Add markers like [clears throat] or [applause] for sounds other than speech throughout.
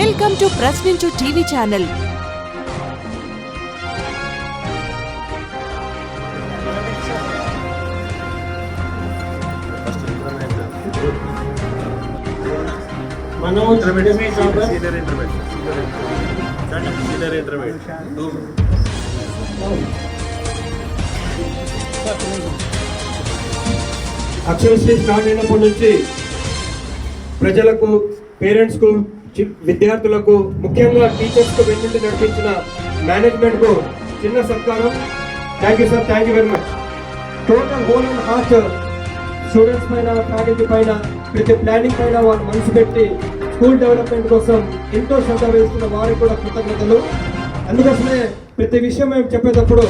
Welcome to Prashninchu TV channel intermediate senior intermediate senior intermediate to Aksharasri start అయినప్పటి నుంచి ప్రజలకు పేరెంట్స్కు విద్యార్థులకు ముఖ్యంగా టీచర్స్కు వెన్నుండి నడిపించిన మేనేజ్మెంట్కు చిన్న సత్కారం. Thank you sir thank you very much total whole and heart students పైన ఫ్యాకల్టీ పైన ప్రతి ప్లానింగ్ పైన వాళ్ళు మనసు పెట్టి స్కూల్ డెవలప్మెంట్ కోసం ఎంతో శ్రద్ధ వేస్తున్న వారికి కూడా కృతజ్ఞతలు. అందుకోసమే ప్రతి విషయం మేము చెప్పేటప్పుడు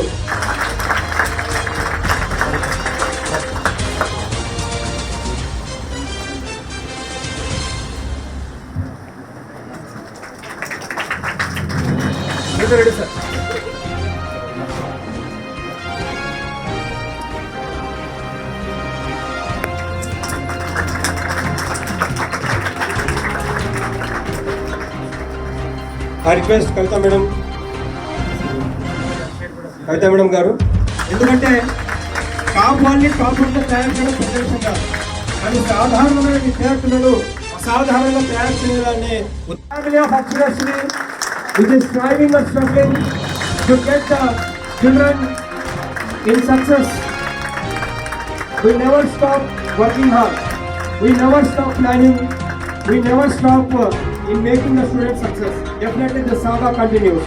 ready sir. I request Kavitha madam. Kavitha madam గారు. ఎందుకంటే టాప్ వాళ్ళని టాప్ వన్లో తయారు చేయడం పెద్ద కాదు. కానీ సాధారణమైన విద్యార్థులను అసాధారణంగా తయారు చేయాలనే family which is which is striving to get the children in success. We never stop working hard. We never stop planning. We never stop uh, in making the students success. Definitely the saga continues.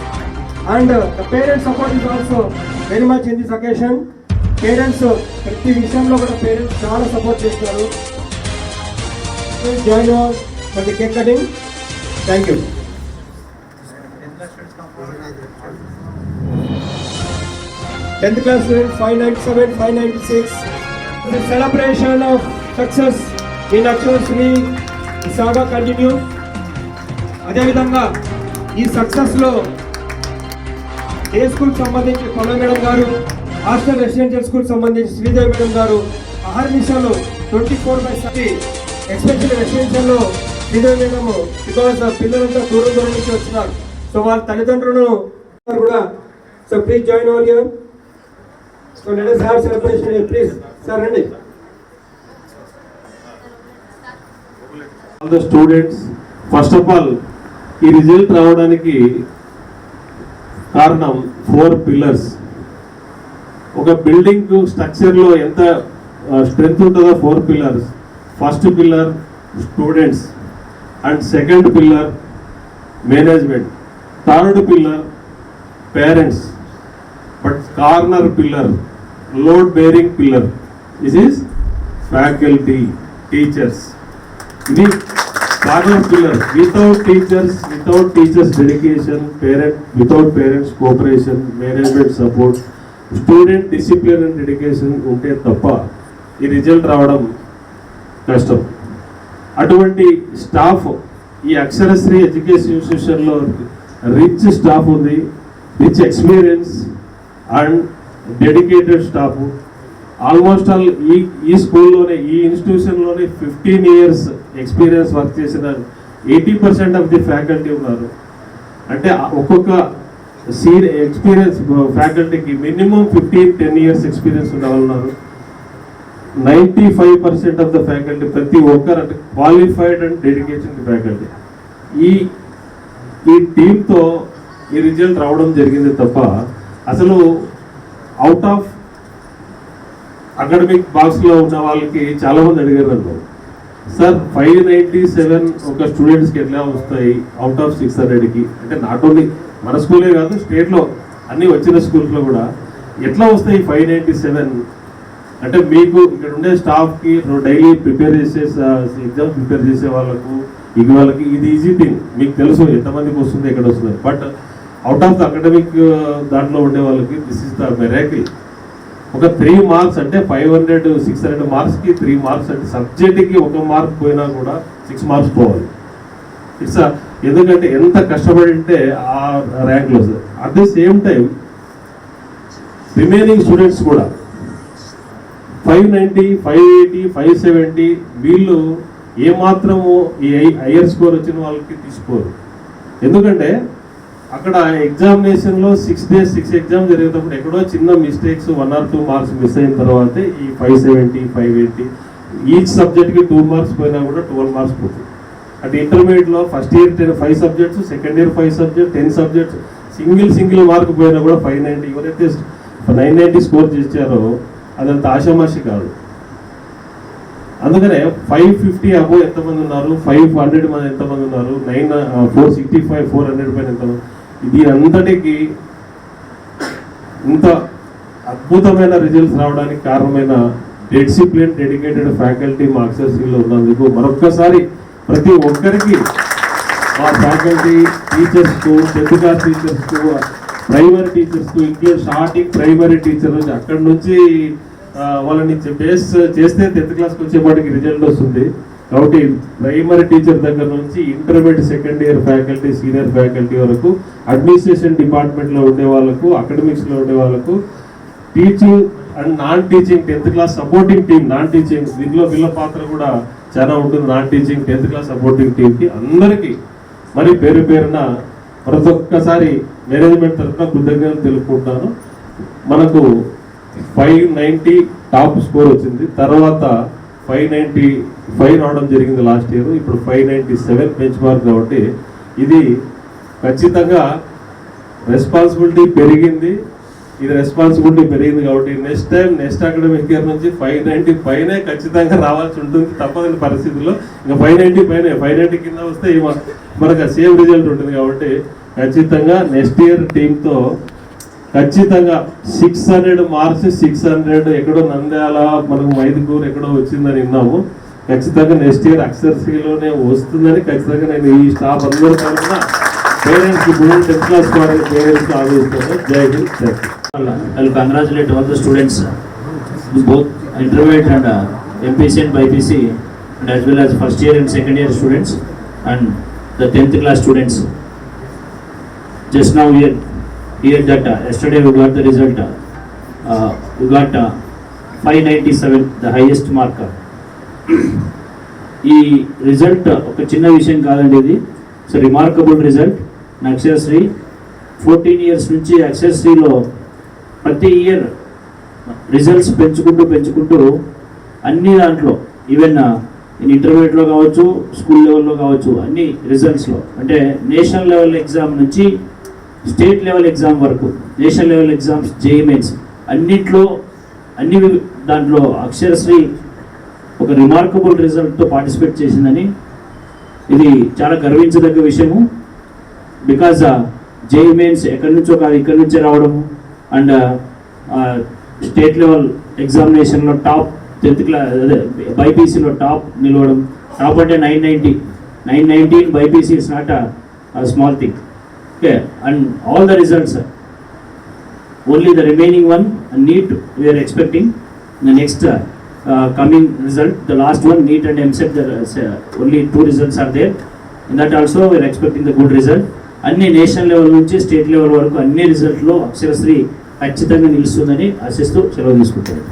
And uh, the parent support is also very much in this occasion. Parents ప్రతి విషయంలో కూడా parents చాలా support చేస్తున్నారు join for the cake cutting thank you tenth class five ninety seven five ninety six. The celebration of success in Aksharasri saga continue అదేవిధంగా ఈ సక్సెస్లో ఏ school సంబంధించి పల్లవి మేడం గారు హాస్టల్ రెసిడెన్షియల్ స్కూల్ సంబంధించి శ్రీదేవి మేడం గారు అహర్నిశలు twenty four by seven especially రెసిడెన్షియల్లో Sridevi madam because పిల్లలంతా దూరం దూరం నుంచి వచ్చినారు. సో వాళ్ళ తల్లిదండ్రులను కూడా so please join our your so let us have celebration here please. Sir రండి. All the students first of all ఈ రిజల్ట్ రావడానికి కారణం ఫోర్ పిల్లర్స్ ఒక బిల్డింగ్ స్ట్రక్చర్లో ఎంత స్ట్రెంగ్త్ ఉంటుందో four pillars first pillar students and second pillar management third pillar parents but corner pillar load bearing pillar this is faculty teachers ఇది corner pillar without teachers without teachers dedication parent without parents cooperation management support student discipline and dedication ఉంటే తప్ప ఈ result రావడం కష్టం. అటువంటి staff ఈ Aksharasri education ఇన్స్టిట్యూషన్లో rich staff ఉంది rich experience and dedicated staff almost all ఈ ఈ స్కూల్లోనే ఈ ఇన్స్టిట్యూషన్లోనే ఫిఫ్టీన్ ఇయర్స్ ఎక్స్పీరియన్స్ వర్క్ చేసిన eighty percent of the faculty ఉన్నారు. అంటే ఒక్కొక్క scene experience ఫ్యాకల్టీకి minimum fifteen ten years experience ఉన్న వాళ్ళు ఉన్నారు. Ninety five percent of the faculty ప్రతి ఒక్కరు అంటే క్వాలిఫైడ్ అండ్ డెడికేషన్ ఫ్యాకల్టీ ఈ ఈ టీంతో ఈ రిజల్ట్ రావడం జరిగింది తప్ప అసలు అవుట్ ఆఫ్ అకాడమిక్ బాక్స్లో ఉన్న వాళ్ళకి చాలామంది అడిగారు నన్ను. సార్ ఫైవ్ నైంటీ సెవెన్ ఒక స్టూడెంట్స్కి ఎట్లా వస్తాయి? అవుట్ ఆఫ్ సిక్స్ హండ్రెడ్కి అంటే నాట్ ఓన్లీ మన స్కూలే కాదు స్టేట్లో అన్నీ వచ్చిన స్కూల్స్లో కూడా ఎట్లా వస్తాయి ఫైవ్ నైంటీ సెవెన్ అంటే మీకు ఇక్కడ ఉండే స్టాఫ్కి డైలీ ప్రిపేర్ చేసే ఎగ్జామ్ ప్రిపేర్ చేసే వాళ్ళకు ఇది వాళ్ళకి ఇది ఈజీ థింగ్ మీకు తెలుసు ఎంతమందికి వస్తుంది ఎక్కడ వస్తుంది. But out of the academic దాంట్లో ఉండే వాళ్ళకి దిస్ ఇస్ ద మెరాకిల్ ఒక త్రీ మార్క్స్ అంటే ఫైవ్ హండ్రెడ్ సిక్స్ హండ్రెడ్ మార్క్స్కి త్రీ మార్క్స్ అంటే సబ్జెక్ట్కి ఒక మార్క్ పోయినా కూడా సిక్స్ మార్క్స్ పోవాలి. ఇట్స్ ఎందుకంటే ఎంత కష్టపడి ఉంటే ఆ ర్యాంక్లో at the same time remaining students కూడా five ninety five eighty five seventy వీళ్ళు ఏమాత్రము ఈ హైయర్ స్కోర్ వచ్చిన వాళ్ళకి తీసుకోరు. ఎందుకంటే అక్కడ ఎగ్జామినేషన్లో సిక్స్ డేస్ సిక్స్ ఎగ్జామ్ జరిగేటప్పుడు ఎక్కడో చిన్న mistakes one or two marks miss అయిన తర్వాత ఈ five seventy five eighty each సబ్జెక్ట్కి టూ మార్క్స్ పోయినా కూడా ట్వెల్వ్ మార్క్స్ పోతుంది అంటే ఇంటర్మీడియట్లో first year ten five subjects second year five subject ten subjects single single mark పోయినా కూడా ఫైవ్ నైంటీ ఎవరైతే నైన్ నైంటీ స్కోర్ చేశారో అదంత ఆషామాషి కాదు. అందుకనే ఫైవ్ ఫిఫ్టీ అబో ఎంతమంది ఉన్నారు? ఫైవ్ హండ్రెడ్ మంది ఎంతమంది ఉన్నారు? Nine four sixty five four hundred పైన ఎంతమంది ఇది అంతటికి ఇంత అద్భుతమైన రిజల్ట్స్ రావడానికి కారణమైన డిసిప్లిన్ డెడికేటెడ్ ఫ్యాకల్టీ మా అక్షర్సీలో ఉన్నందుకు మరొక్కసారి ప్రతి ఒక్కరికి మా ఫ్యాకల్టీ టీచర్స్కు టెన్త్ క్లాస్ టీచర్స్కు ప్రైమరీ టీచర్స్కు ఇంక్లూడ్ స్టార్టింగ్ ప్రైమరీ టీచర్ నుంచి అక్కడి నుంచి వాళ్ళని బేస్ చేస్తే టెన్త్ క్లాస్కి వచ్చేపాటికి రిజల్ట్ వస్తుంది. కాబట్టి ప్రైమరీ టీచర్ దగ్గర నుంచి intermediate second year faculty senior faculty వరకు అడ్మినిస్ట్రేషన్ డిపార్ట్మెంట్లో ఉండే వాళ్ళకు అకాడమిక్స్లో ఉండే వాళ్ళకు teaching and non teaching tenth class supporting team non teaching దీనిలో వీళ్ళ పాత్ర కూడా చాలా ఉంటుంది. Non teaching tenth class supporting టీమ్కి అందరికీ. మరి పేరు పేరున ప్రతి ఒక్కసారి మేనేజ్మెంట్ తరఫున కృతజ్ఞతలు తెలుపుకుంటాను మనకు ఫైవ్ నైంటీ టాప్ స్కోర్ వచ్చింది. తర్వాత ఫైవ్ నైంటీ ఫైవ్ రావడం జరిగింది లాస్ట్ ఇయర్. ఇప్పుడు five ninety seven bench mark కాబట్టి ఇది ఖచ్చితంగా రెస్పాన్సిబిలిటీ పెరిగింది. ఇది రెస్పాన్సిబిలిటీ పెరిగింది కాబట్టి next time next academic year నుంచి ఫైవ్ నైంటీ పైనే ఖచ్చితంగా రావాల్సి ఉంటుంది. తప్పదని పరిస్థితుల్లో ఇంకా ఫైవ్ నైంటీ పైనే ఫైవ్ నైంటీ కింద వస్తే మనకు సేమ్ రిజల్ట్ ఉంటుంది కాబట్టి ఖచ్చితంగా నెక్స్ట్ ఇయర్ టీంతో ఖచ్చితంగా six hundred marks six hundred ఎక్కడో నంద్యాల మనకు మైదుకూరు ఎక్కడో వచ్చిందని విన్నాము. ఖచ్చితంగా నెక్స్ట్ ఇయర్ అక్షర్సీలోనే వస్తుందని ఖచ్చితంగా నేను ఈ స్టాఫ్ అందరూ తరఫున పేరెంట్స్ ఇప్పుడు టెన్త్ క్లాస్ వారికి పేరెంట్స్ ఆలోచిస్తాను Jai Hind thank you I'll congratulate all the students, uh, and intermediate and uh, MPC and BIPC, and year well and first year and second year students, and the tenth class. Just now yesterday had heard that uh, yesterday we got the result, uh, we got uh, 597, the highest [clears throat] ఈ result ఒక చిన్న విషయం కాదండి ఇది. So remarkable result Aksharasri fourteen years నుంచి అక్షరశ్రీలో ప్రతి year results పెంచుకుంటూ పెంచుకుంటూ అన్ని దాంట్లో ఈవెన్ ఇంటర్మీడియట్లో కావచ్చు స్కూల్ లెవెల్లో కావచ్చు అన్ని రిజల్ట్స్లో అంటే నేషనల్ లెవెల్ ఎగ్జామ్ నుంచి స్టేట్ లెవెల్ ఎగ్జామ్ వరకు national level exams JEE Mains అన్నిట్లో అన్ని దాంట్లో అక్షరశ్రీ ఒక రిమార్కబుల్ రిజల్ట్తో పార్టిసిపేట్ చేసిందని ఇది చాలా గర్వించదగ్గ విషయము. బికాజ్ uh, జేఈ ఎక్కడి నుంచో కాదు ఇక్కడి నుంచే రావడము అండ్ uh, స్టేట్ లెవెల్ ఎగ్జామినేషన్లో టాప్ టెన్త్ క్లాస్ అదే బైపీసీలో టాప్ నిలవడం. టాప్ అంటే nine ninety nine nineteen BiPC is not uh, small thing okay and all the results only the remaining one uh, NEET we are expecting the next uh, uh, coming result the last one NEET and MSET the uh, only two results are there in that also we are expecting the good result అన్ని national level నుంచి state level వరకు అన్ని రిజల్ట్లో అక్షరశ్రీ ఖచ్చితంగా నిలుస్తుందని ఆశిస్తూ సెలవు తీసుకుంటాను